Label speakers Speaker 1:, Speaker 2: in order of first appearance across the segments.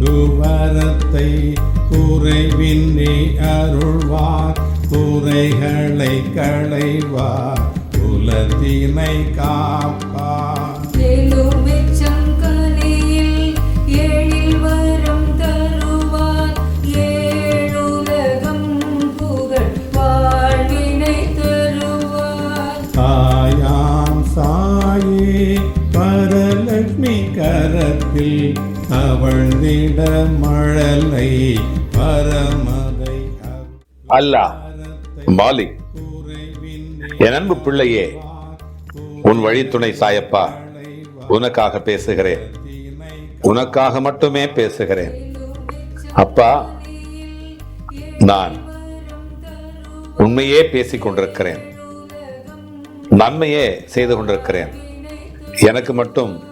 Speaker 1: குவரத்தை குறைவின்றி அருள்வார். குறைகளை களைவார். குலத்தினை காப்பார். தாயாம் சாயே பரலட்சுமி கரத்தில் தவழ்ந்திட மழலை பரமதை
Speaker 2: அல்லாஹ் மாலிக் என் அன்பு பிள்ளையே உன் வழித்துணை சாயப்பா உனக்காக பேசுகிறேன். உனக்காக மட்டுமே பேசுகிறேன். அப்பா நான் உண்மையே பேசிக் கொண்டிருக்கிறேன். நன்மையே செய்து கொண்டிருக்கிறேன். எனக்கு மட்டும்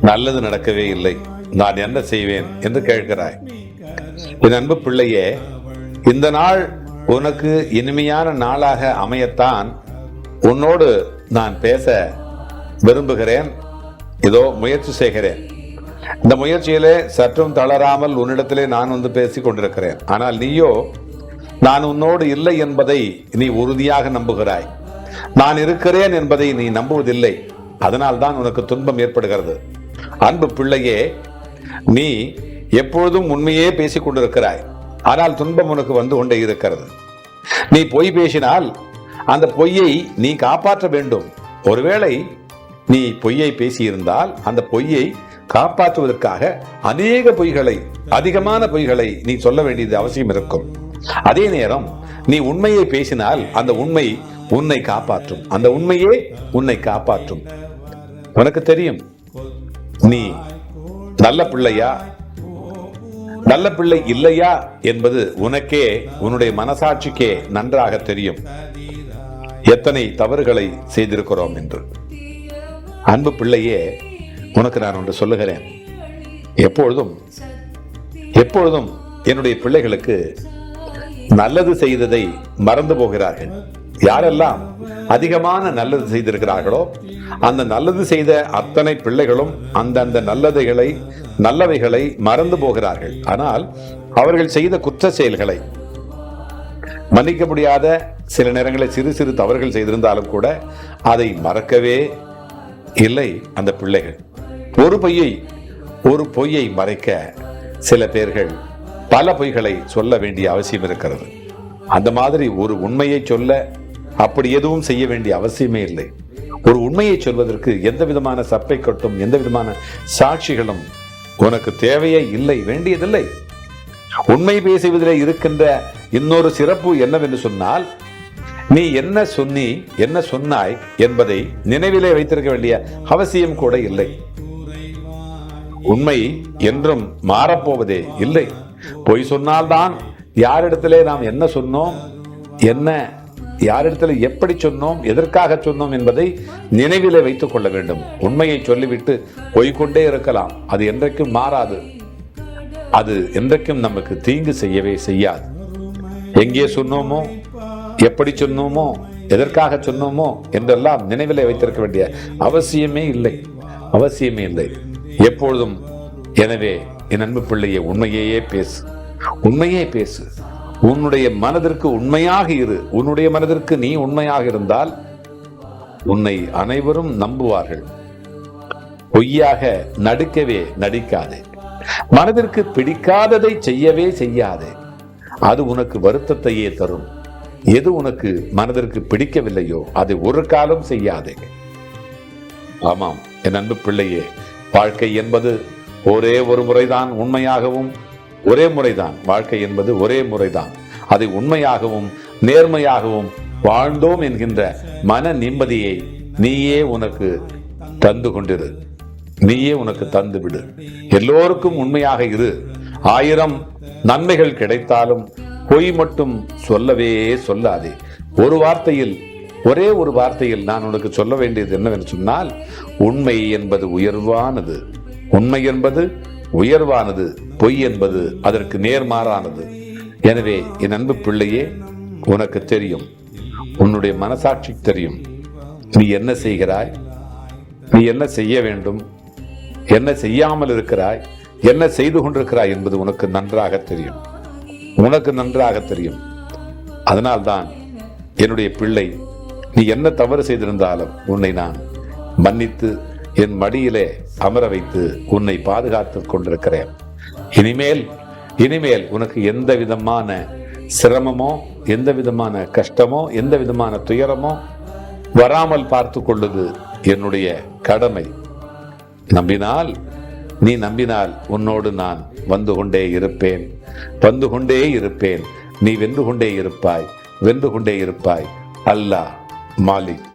Speaker 2: நல்லது நடக்கவே இல்லை. நான் என்ன செய்வேன் என்று கேட்கிறாய். என் அன்பு பிள்ளையே இந்த நாள் உனக்கு இனிமையான நாளாக அமையத்தான். உன்னோடு நான் பேச விரும்புகிறேன். இதோ முயற்சி செய்கிறேன். இந்த முயற்சியிலே சற்றும் தளராமல் உன்னிடத்திலே நான் வந்து பேசிக் கொண்டிருக்கிறேன். ஆனால் நீயோ நான் உன்னோடு இல்லை என்பதை நீ உறுதியாக நம்புகிறாய். நான் இருக்கிறேன் என்பதை நீ நம்புவதில்லை. அதனால் தான் உனக்கு துன்பம் ஏற்படுகிறது. அன்பு பிள்ளையே நீ எப்பொழுதும் உண்மையே பேசிக் கொண்டிருக்கிறாய். ஆனால் துன்பம் உனக்கு வந்து கொண்டே இருக்கிறது. நீ பொய் பேசினால் அந்த பொய்யை நீ காப்பாற்ற வேண்டும். ஒருவேளை நீ பொய்யை பேசியிருந்தால் அந்த பொய்யை காப்பாற்றுவதற்காக அநேக பொய்களை அதிகமான பொய்களை நீ சொல்ல வேண்டியது அவசியம் இருக்கும். அதே நேரம் நீ உண்மையை பேசினால் அந்த உண்மை உன்னை காப்பாற்றும். அந்த உண்மையே உன்னை காப்பாற்றும். உனக்கு தெரியும் நீ நல்ல பிள்ளையா? நல்ல பிள்ளை இல்லையா என்பது உனக்கே உன்னுடைய மனசாட்சிக்கே நன்றாக தெரியும். எத்தனை தவறுகளை செய்திருக்கிறோம் என்று. அன்பு பிள்ளையே உனக்கு நான் ஒன்று சொல்லுகிறேன். எப்பொழுதும் எப்பொழுதும் என்னுடைய பிள்ளைகளுக்கு நல்லது செய்ததை மறந்து போகிறார்கள். யாரெல்லாம் அதிகமான நல்லது செய்திருக்கிறார்களோ அந்த நல்லது செய்த அத்தனை பிள்ளைகளும் அந்தந்த நல்லதைகளை நல்லவைகளை மறந்து போகிறார்கள். ஆனால் அவர்கள் செய்த குற்ற செயல்களை மன்னிக்க முடியாத சில நேரங்களில் சிறு சிறு தவறுகள் செய்திருந்தாலும் கூட அதை மறக்கவே இல்லை அந்த பிள்ளைகள். ஒரு பொய்யை ஒரு பொய்யை மறைக்க சில பேர்கள் பல பொய்களை சொல்ல வேண்டிய அவசியம் இருக்கிறது. அந்த மாதிரி ஒரு உண்மையை சொல்ல அப்படி எதுவும் செய்ய வேண்டிய அவசியமே இல்லை. ஒரு உண்மையை சொல்வதற்கு எந்த விதமான சப்பை கட்டும் எந்த விதமான சாட்சிகளும் உனக்கு தேவையே இல்லை வேண்டியதில்லை. உண்மை பேசுவதிலே இருக்கின்ற இன்னொரு சிறப்பு என்னவென்று சொன்னால் நீ என்ன சொன்னி என்ன சொன்னாய் என்பதை நினைவிலே வைத்திருக்க வேண்டிய அவசியம் கூட இல்லை. உண்மை என்றும் மாறப்போவதே இல்லை. பொய் சொன்னால்தான் யாரிடத்திலே நாம் என்ன சொன்னோம் என்ன யாரிடத்தில் எப்படி சொன்னோம் எதற்காக சொன்னோம் என்பதை நினைவிலே வைத்துக் கொள்ள வேண்டும். உண்மையை சொல்லிவிட்டு போய்கொண்டே இருக்கலாம். அது என்றைக்கும் மாறாது. அது என்றைக்கும் நமக்கு தீங்கு செய்யவே செய்யாது. எங்கே சொன்னோமோ எப்படி சொன்னோமோ எதற்காக சொன்னோமோ என்றெல்லாம் நினைவிலே வைத்திருக்க வேண்டிய அவசியமே இல்லை. அவசியமே இல்லை. எப்பொழுதும் எனவே என் அன்பு பிள்ளையே உண்மையையே பேசு. உண்மையே பேசு. உன்னுடைய மனதிற்கு உண்மையாக இரு. உன்னுடைய மனதிற்கு நீ உண்மையாக இருந்தால் உன்னை அனைவரும் நம்புவார்கள். பொய்யாக நடிக்கவே நடிக்காதே. மனதிற்கு பிடிக்காததை செய்யவே செய்யாதே. அது உனக்கு வருத்தத்தையே தரும். எது உனக்கு மனதிற்கு பிடிக்கவில்லையோ அதை ஒரு காலம் செய்யாதே. ஆமாம் என் அன்பு பிள்ளையே வாழ்க்கை என்பது ஒரே ஒரு முறைதான் உண்மையாகவும் ஒரே முறைதான். வாழ்க்கை என்பது ஒரே முறைதான். அதை உண்மையாகவும் நேர்மையாகவும் வாழ்ந்தோம் என்கின்ற மன நிம்மதியை நீயே உனக்கு தந்து கொண்டிரு. நீயே உனக்கு தந்து விடு. எல்லோருக்கும் உண்மையாக இரு. ஆயிரம் நன்மைகள் கிடைத்தாலும் பொய் மட்டும் சொல்லவே சொல்லாதே. ஒரு வார்த்தையில் ஒரே ஒரு வார்த்தையில் நான் உனக்கு சொல்ல வேண்டியது என்னவென்று சொன்னால் உண்மை என்பது உயர்வானது. உண்மை என்பது உயர்வானது பொய் என்பது அதற்கு நேர்மாறானது. எனவே என் அன்பு பிள்ளையே உனக்கு தெரியும் உன்னுடைய மனசாட்சி தெரியும். நீ என்ன செய்கிறாய்? நீ என்ன செய்ய வேண்டும்? என்ன செய்யாமல் இருக்கிறாய்? என்ன செய்து கொண்டிருக்கிறாய் என்பது உனக்கு நன்றாக தெரியும். உனக்கு நன்றாக தெரியும். அதனால்தான் என்னுடைய பிள்ளை நீ என்ன தவறு செய்திருந்தாலும் உன்னை நான் மன்னித்து என் மடியிலே அமர வைத்து உன்னை பாதுகாத்துக் கொண்டிருக்கிறேன். இனிமேல் இனிமேல் உனக்கு எந்த விதமான சிரமமோ எந்த விதமான கஷ்டமோ எந்த விதமான துயரமோ வராமல் பார்த்து கொள்ளுது என்னுடைய கடமை. நம்பினால் நீ நம்பினால் உன்னோடு நான் வந்து கொண்டே இருப்பேன். வந்து கொண்டே இருப்பேன். நீ வென்று கொண்டே இருப்பாய். வென்று கொண்டே இருப்பாய். அல்லாஹ் மாலிக்.